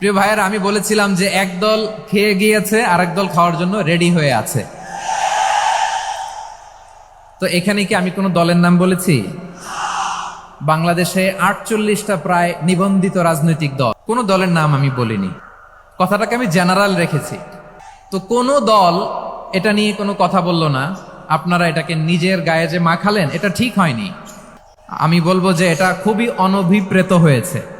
প্রিয় ভাইয়েরা, আমি বলেছিলাম যে একদল খেয়ে গিয়েছে, আরেক দল খাওয়ার জন্য রেডি হয়ে আছে। তো এখানে কি আমি কোনো দলের নাম বলেছি? বাংলাদেশে আটচল্লিশটা প্রায় নিবন্ধিত রাজনৈতিক দল। কোনো দলের নাম আমি বলিনি। কথাটাকে আমি জেনারেল রেখেছি। তো কোনো দল এটা নিয়ে কোনো কথা বলল না। আপনারা এটাকে নিজের গায়ে যে মাখালেন, এটা ঠিক হয়নি। আমি বলব যে এটা খুবই অনভিপ্রেত হয়েছে।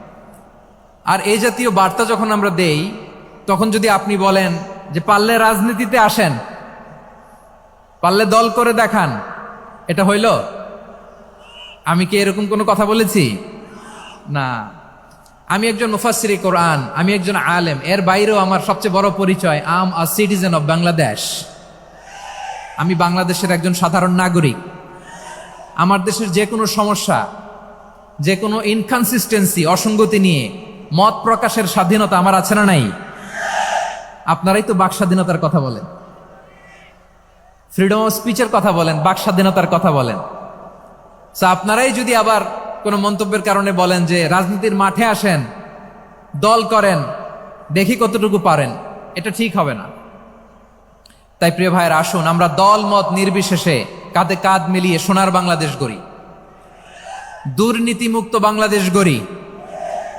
আর এই জাতীয় বার্তা যখন আমরা দেই, তখন যদি আপনি বলেন যে পারলে রাজনীতিতে আসেন, পারলে দল করে দেখান, এটা হইল? আমি কি এরকম কোনো কথা বলেছি? না। আমি একজন মুফাসিরি কোরআন, আমি একজন আলেম, এর বাইরেও আমার সবচেয়ে বড় পরিচয়, I'm a citizen of Bangladesh. আমি বাংলাদেশের একজন সাধারণ নাগরিক। আমার দেশের যে কোনো সমস্যা, যে কোনো ইনকনসিস্টেন্সি অসঙ্গতি নিয়ে মত প্রকাশের স্বাধীনতা আমার আছে না নাই? আপনারাই তো বাক স্বাধীনতার কথা বলেন। ফ্রিডম অফ স্পিচের কথা বলেন, বাক স্বাধীনতার কথা বলেন। আপনারাই যদি আবার কোনো মন্তব্যের কারণে বলেন যে রাজনীতির মাঠে আসেন, দল করেন, দেখি কতটুকু পারেন, এটা ঠিক হবে না। তাই প্রিয় ভাইয়ের, আসুন, আমরা দল, মত নির্বিশেষে কাঁধে কাঁধ মিলিয়ে সোনার বাংলাদেশ গড়ি। দুর্নীতিমুক্ত বাংলাদেশ গড়ি।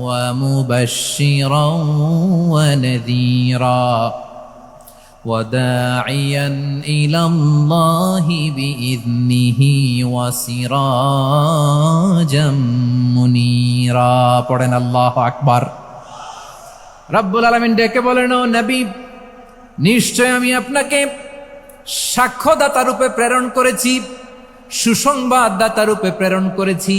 আইয়ুহান নাবিয়্যু إنا أرسلناك شاهدا ومبشرا ونذيرا وداعيا إلى الله بإذنه وسراجا منيرا পড়েন আল্লাহ আকবার রব্বুল আলমিন ডেকে বলেন ও নবী নিশ্চয় আমি আপনাকে সাক্ষ্যদাতা রূপে প্রেরণ করেছি সুসংবাদদাতা রূপে প্রেরণ করেছি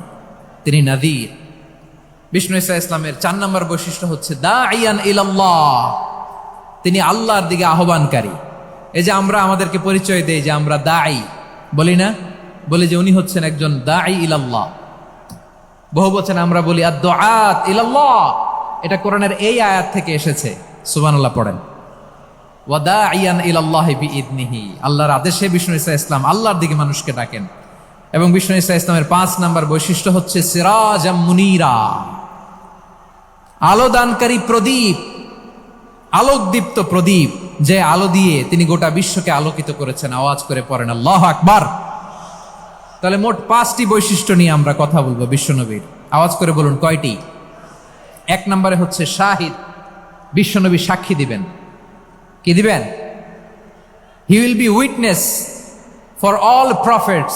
তিনি নাদির বিষ্ণু ইসা ইসলামের চার নম্বর বৈশিষ্ট্য হচ্ছে দা আইয়ান ইলাল্লাহ। তিনি আল্লাহর দিকে আহ্বানকারী। এই যে আমরা আমাদেরকে পরিচয় দেই যে আমরা দাই বলি না? বলি যে উনি হচ্ছেন একজন দাই ইলাল্লাহ। বহু বচন আমরা বলি আদ আত ইলাল্লাহ। এটা কোরআনের এই আয়াত থেকে এসেছে। সুবহানাল্লাহ পড়েন। ওয়াদা আইয়ান ইলাল্লাহ বিইদনিহি। আল্লাহর আদেশে বিষ্ণু ইসা ইসলাম আল্লাহর দিকে মানুষকে ডাকেন। এবং বিষ্ণু ইসা ইসলামের পাঁচ নাম্বার বৈশিষ্ট্য হচ্ছে সিরাজ মুনিরা। আলো দানকারী প্রদীপ, আলোকদীপ্ত প্রদীপ, যে আলো দিয়ে তিনি গোটা বিশ্বকে আলোকিত করেছেন, আওয়াজ করে পড়েন আল্লাহ আকবার। তাহলে মোট পাঁচটি বৈশিষ্ট্য নিয়ে আমরা কথা বলব বিশ্বনবীর। আওয়াজ করে বলুন কয়টি? এক নম্বরে হচ্ছে শাহিদ, বিশ্বনবী সাক্ষী দিবেন। কি দিবেন? He will be witness for all prophets